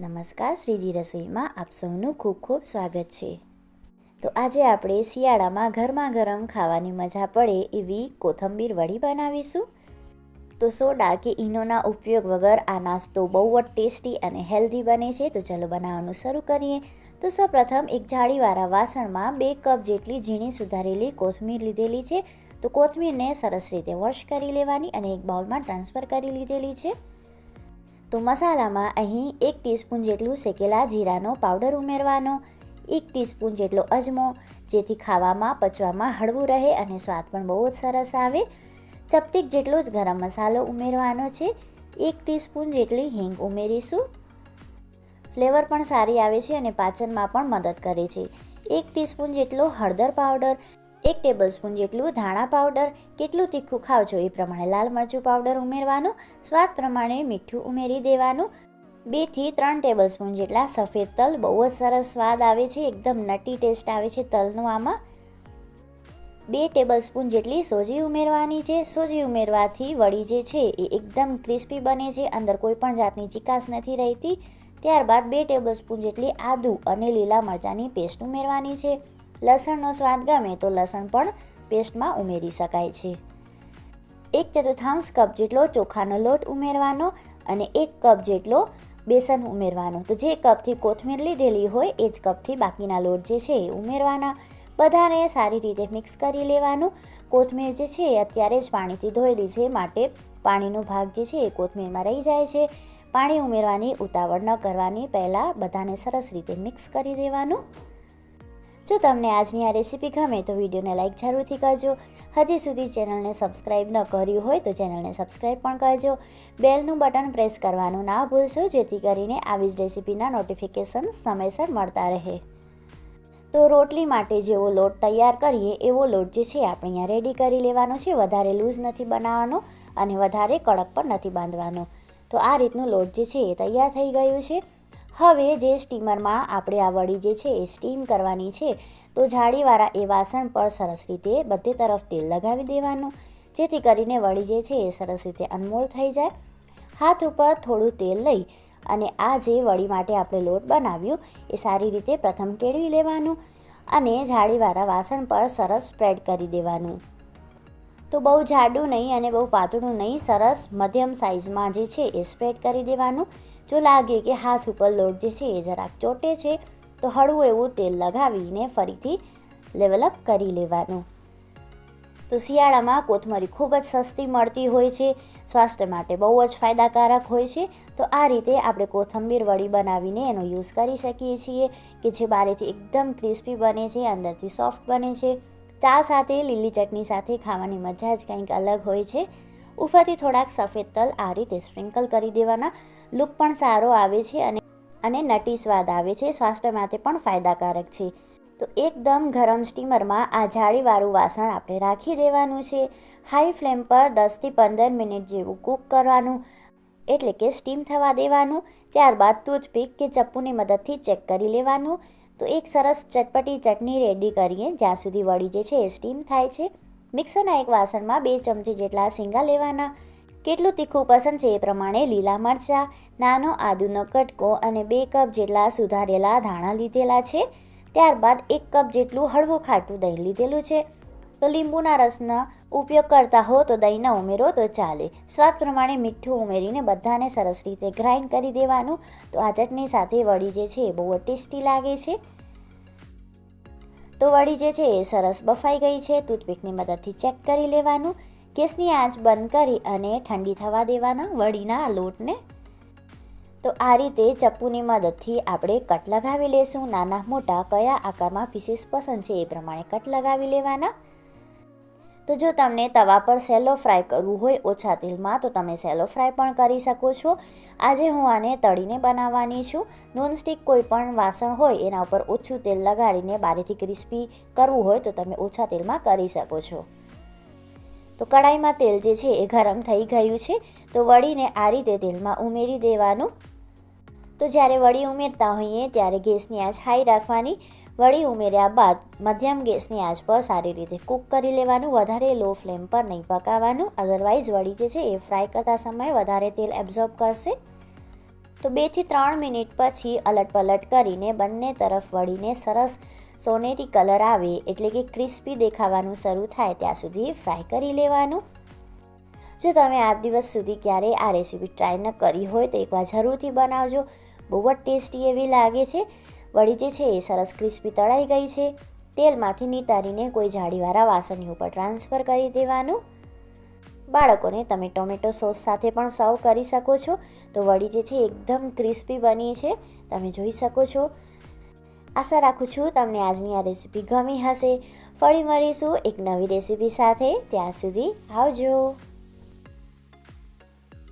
નમસ્કાર, શ્રીજી રસોઈમાં આપ સૌનું ખૂબ ખૂબ સ્વાગત છે. તો આજે આપણે શિયાળામાં ગરમા ગરમ ખાવાની મજા પડે એવી કોથંબીર વડી બનાવીશું. તો સોડા કે ઈનોના ઉપયોગ વગર આ નાસ્તો બહુ જ ટેસ્ટી અને હેલ્ધી બને છે. તો ચલો બનાવવાનું શરૂ કરીએ. તો સૌપ્રથમ એક જાળીવાળા વાસણમાં બે કપ જેટલી ઝીણી સુધારેલી કોથમીર લીધેલી છે. તો કોથમીરને સરસ રીતે વોશ કરી લેવાની અને એક બાઉલમાં ટ્રાન્સફર કરી લીધેલી છે. તો મસાલામાં અહીં એક ટીસ્પૂન જેટલું શેકેલા જીરાનો પાવડર ઉમેરવાનો, એક ટીસ્પૂન જેટલો અજમો, જેથી ખાવામાં પચવામાં હળવું રહે અને સ્વાદ પણ બહુ જ સરસ આવે. ચપટીક જેટલો જ ગરમ મસાલો ઉમેરવાનો છે, એક ટીસ્પૂન જેટલી હિંગ ઉમેરીશું. ફ્લેવર પણ સારી આવે છે અને પાચનમાં પણ મદદ કરે છે. એક ટીસ્પૂન જેટલો હળદર પાવડર એક ટેબલ સ્પૂન જેટલું ધાણા પાવડર કેટલું તીખું ખાવ છો એ પ્રમાણે લાલ મરચું પાવડર ઉમેરવાનું, સ્વાદ પ્રમાણે મીઠું ઉમેરી દેવાનું. બેથી ત્રણ ટેબલ સ્પૂન જેટલા સફેદ તલ, બહુ જ સરસ સ્વાદ આવે છે, એકદમ નટી ટેસ્ટ આવે છે તલનું આમાં. બે ટેબલ સ્પૂન જેટલી સોજી ઉમેરવાની છે, સોજી ઉમેરવાથી વડી જે છે એ એકદમ ક્રિસ્પી બને છે, અંદર કોઈ પણ જાતની ચિકાસ નથી રહેતી. ત્યારબાદ બે ટેબલ સ્પૂન જેટલી આદુ અને લીલા મરચાંની પેસ્ટ ઉમેરવાની છે. લસણનો સ્વાદ ગમે તો લસણ પણ પેસ્ટમાં ઉમેરી શકાય છે. એક ચતુર્થાંશ કપ જેટલો ચોખાનો લોટ ઉમેરવાનો અને એક કપ જેટલો બેસન ઉમેરવાનો. તો જે કપથી કોથમીર લીધેલી હોય એ જ કપથી બાકીના લોટ જે છે એ ઉમેરવાના. બધાને સારી રીતે મિક્સ કરી લેવાનું. કોથમીર જે છે એ અત્યારે જ પાણીથી ધોયેલી છે, માટે પાણીનો ભાગ જે છે એ કોથમીરમાં રહી જાય છે. પાણી ઉમેરવાની ઉતાવળ ન કરવાની, પહેલાં બધાને સરસ રીતે મિક્સ કરી દેવાનું. જો તમને આજની આ રેસીપી ગમે તો વિડીયોને લાઇક જરૂરથી કરજો. હજી સુધી ચેનલને સબસ્ક્રાઈબ ન કર્યું હોય તો ચેનલને સબસ્ક્રાઈબ પણ કરજો. બેલનું બટન પ્રેસ કરવાનું ના ભૂલશો, જેથી કરીને આવી જ રેસીપીના નોટિફિકેશન સમયસર મળતા રહે. તો રોટલી માટે જેવો લોટ તૈયાર કરીએ, એવો લોટ જે છે આપણે અહીંયા રેડી કરી લેવાનો છે. વધારે લૂઝ નથી બનાવવાનો અને વધારે કડક પણ નથી બાંધવાનો. તો આ રીતનું લોટ જે છે એ તૈયાર થઈ ગયું છે. હવે જે સ્ટીમરમાં આપણે આ વડી જે છે એ સ્ટીમ કરવાની છે, તો જાળીવાળા એ વાસણ પર સરસ રીતે બધી તરફ તેલ લગાવી દેવાનું, જેથી કરીને વડી જે છે એ સરસ રીતે અનમોલ થઈ જાય. હાથ ઉપર થોડું તેલ લઈ અને આ જે વડી માટે આપણે લોટ બનાવ્યું, એ સારી રીતે પ્રથમ કેળવી લેવાનું અને જાળીવાળા વાસણ પર સરસ સ્પ્રેડ કરી દેવાનું. તો બહુ જાડું નહીં અને બહુ પાતળું નહીં, સરસ મધ્યમ સાઇઝમાં જે છે એ સ્પ્રેડ કરી દેવાનું. જો લાગે કે હાથ ઉપર લોટ જે છે, એ જરાક ચોટે છે, તો હળવું એવું તેલ લગાવીને ફરીથી લેવલઅપ કરી લેવાનું. તો શિયાળામાં કોથમરી ખૂબ જ સસ્તી મળતી હોય છે, સ્વાસ્થ્ય માટે બહુ જ ફાયદાકારક હોય છે, તો આ રીતે આપણે કોથંબીર વડી બનાવીને એનો યુઝ કરી શકીએ છીએ, કે જે બારેથી એકદમ ક્રિસ્પી બને છે, અંદરથી સોફ્ટ બને છે. ચા સાથે લીલી ચટણી સાથે ખાવાની મજા જ કંઈક અલગ હોય છે. ઉપરથી થોડાક સફેદ તલ આ રીતે સ્પ્રિંકલ કરી દેવાના. લુક પણ સારો આવે છે અને અને નટી સ્વાદ આવે છે. સ્વાસ્થ્ય માટે પણ ફાયદાકારક છે. તો એકદમ ગરમ સ્ટીમરમાં આ જાળીવાળું વાસણ આપણે રાખી દેવાનું છે. હાઈ ફ્લેમ પર દસથી પંદર મિનિટ જેવું કૂક કરવાનું, એટલે કે સ્ટીમ થવા દેવાનું. ત્યારબાદ ટૂથપીક કે ચપ્પુની મદદથી ચેક કરી લેવાનું. તો એક સરસ ચટપટી ચટણી રેડી કરીએ, જ્યાં સુધી વળી જે છે એ સ્ટીમ થાય છે. મિક્સરના એક વાસણમાં બે ચમચી જેટલા શીંગા લેવાના. કેટલું તીખું પસંદ છે એ પ્રમાણે લીલા મરચાં, નાનો આદુનો કટકો અને બે કપ જેટલા સુધારેલા ધાણા લીધેલા છે. ત્યારબાદ એક કપ જેટલું હળવું ખાટું દહીં લીધેલું છે. તો લીંબુના રસનો ઉપયોગ કરતા હો તો દહીં ન ઉમેરો તો ચાલે. સ્વાદ પ્રમાણે મીઠું ઉમેરીને બધાને સરસ રીતે ગ્રાઇન્ડ કરી દેવાનું. તો આ ચટણી સાથે વડી જે છે એ બહુ ટેસ્ટી લાગે છે. તો વળી જે છે એ સરસ બફાઈ ગઈ છે. ટૂથપીકની મદદથી ચેક કરી લેવાનું. ગેસની આંચ બંધ કરી અને ઠંડી થવા દેવાના વળીના લોટને. તો આ રીતે ચપ્પુની મદદથી આપણે કટ લગાવી લેશું. નાના મોટા કયા આકારમાં પીસીસ પસંદ છે એ પ્રમાણે કટ લગાવી લેવાના. તો જો તમને તવા પર સેલો ફ્રાય કરવું હોય ઓછા તેલમાં, તો તમે સેલો ફ્રાય પણ કરી શકો છો. આજે હું આને તળીને બનાવવાની છું. નોનસ્ટિક કોઈ પણ વાસણ હોય, એના ઉપર ઓછું તેલ લગાડીને બારીથી ક્રિસ્પી કરવું હોય, તો તમે ઓછા તેલમાં કરી શકો છો. તો કડાઈમાં તેલ જે છે, એ ગરમ થઈ ગયું છે. તો વળીને આ રીતે તેલમાં ઉમેરી દેવાનું. તો જ્યારે વળી ઉમેરતા હોઈએ, ત્યારે ગેસની આંચ હાઈ રાખવાની. વડી ઉમેર્યા બાદ મધ્યમ ગેસની આંચ પર સારી રીતે કૂક કરી લેવાનું, વધારે લો ફ્લેમ પર નહીં પકાવવાનું અધરવાઇઝ વળી જે છે એ ફ્રાય કરતા સમયે વધારે તેલ એબ્ઝોર્બ કરશે. તો બેથી ત્રણ મિનિટ પછી અલટ પલટ કરીને બંને તરફ વળીને સરસ સોનેરી કલર આવે, એટલે કે ક્રિસ્પી દેખાવાનું શરૂ થાય ત્યાં સુધી ફ્રાય કરી લેવાનું. જો તમે આજ દિવસ સુધી ક્યારેય આ રેસીપી ટ્રાય ન કરી હોય તો એકવાર જરૂરથી બનાવજો. બહુ જ ટેસ્ટી એવી લાગે છે. વળી જે છે એ સરસ ક્રિસ્પી તળાઈ ગઈ છે. તેલમાંથી નિતારીને કોઈ જાળીવાળા વાસણની ઉપર ટ્રાન્સફર કરી દેવાનું. બાળકોને તમે ટોમેટો સોસ સાથે પણ સર્વ કરી શકો છો. તો વળી જે છે એકદમ ક્રિસ્પી બની છે. તમે જોઈ શકો છો. આશા રાખું છું તમને આજની આ રેસીપી ગમી હશે. ફરી મળીશું એક નવી રેસીપી સાથે. ત્યાં સુધી આવજો.